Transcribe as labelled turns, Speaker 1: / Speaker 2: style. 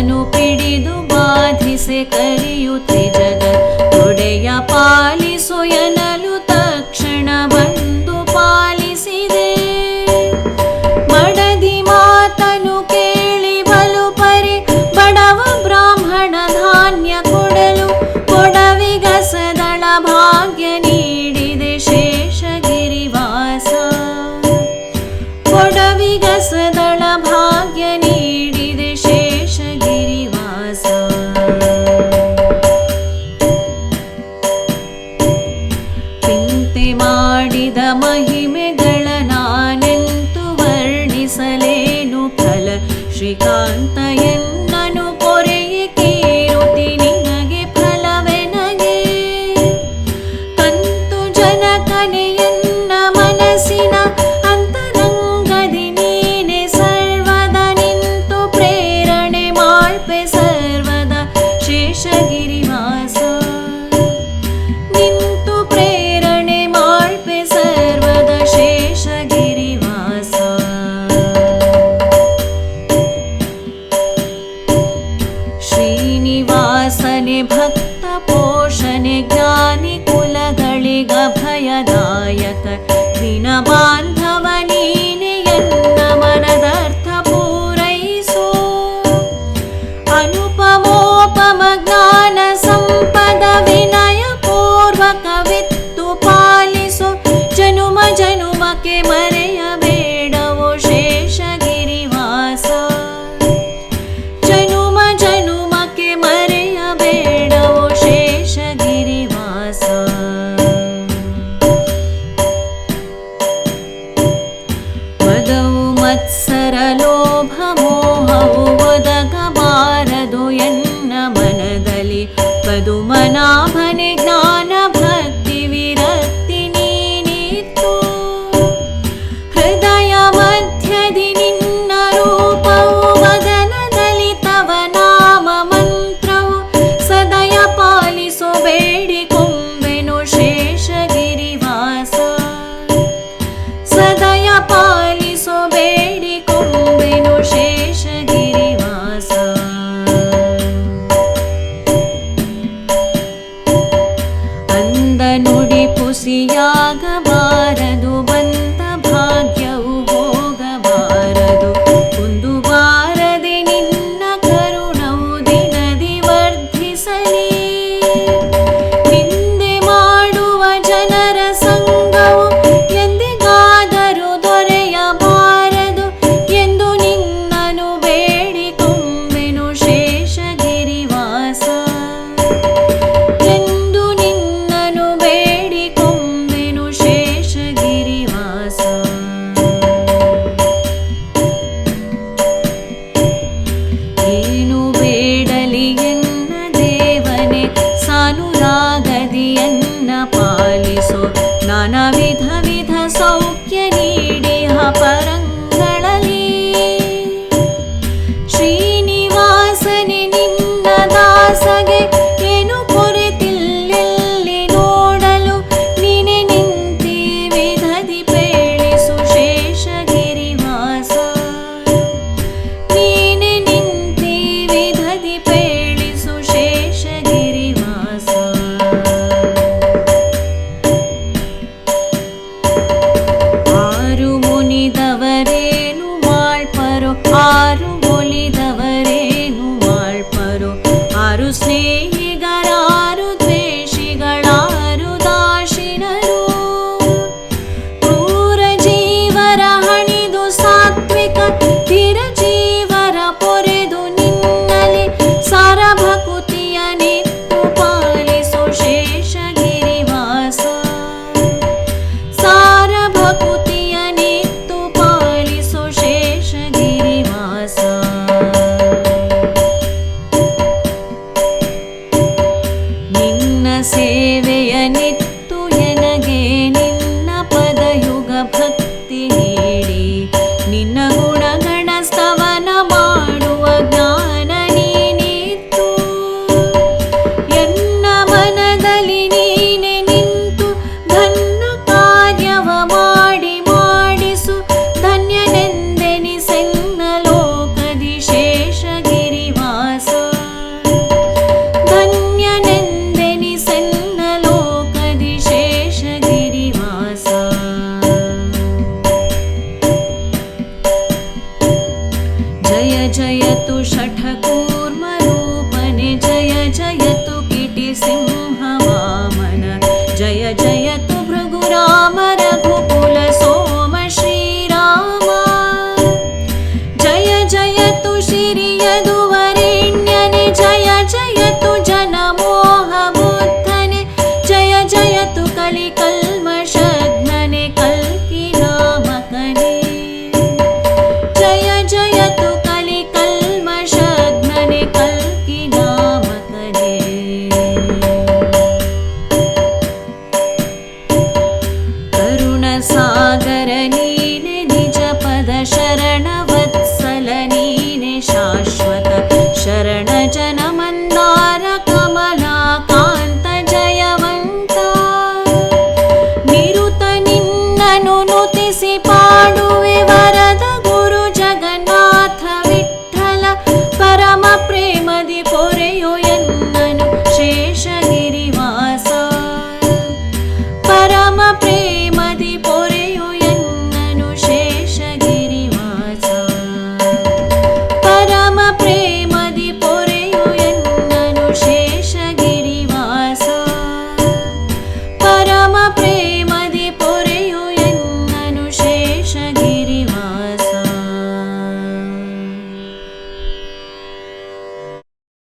Speaker 1: ಆತನು ಪಿಡಿದು ಬಾಧಿಸೆ ಕರೆಯುತ್ತೆ ಜಗ ಒಡೆಯ ಪಾಲಿಸು ಎನ್ನಲು ತಕ್ಷಣ ಬಂದು ಪಾಲಿಸಿದೆ. ಮಡದಿ ಮಾತನು ಕೇಳಿ ಬಲು ಪರಿ ಬಡವ ಬ್ರಾಹ್ಮಣ ಧಾನ್ಯ ಕೊಡಲು ಕೊಡವಿಗಸದಳ ಭಾಗ್ಯ ನೀಡಿದೆ ಶೇಷಗಿರಿವಾಸ. ಕೊಡವಿಗಸದಳ ಭಾಗ್ಯ না ಹೋಗಬಾರದು ಬಂತ ಭಾಗ್ಯವು ಹೋಗಬಾರದು. ಒಂದು autumn. anything. சிறியது.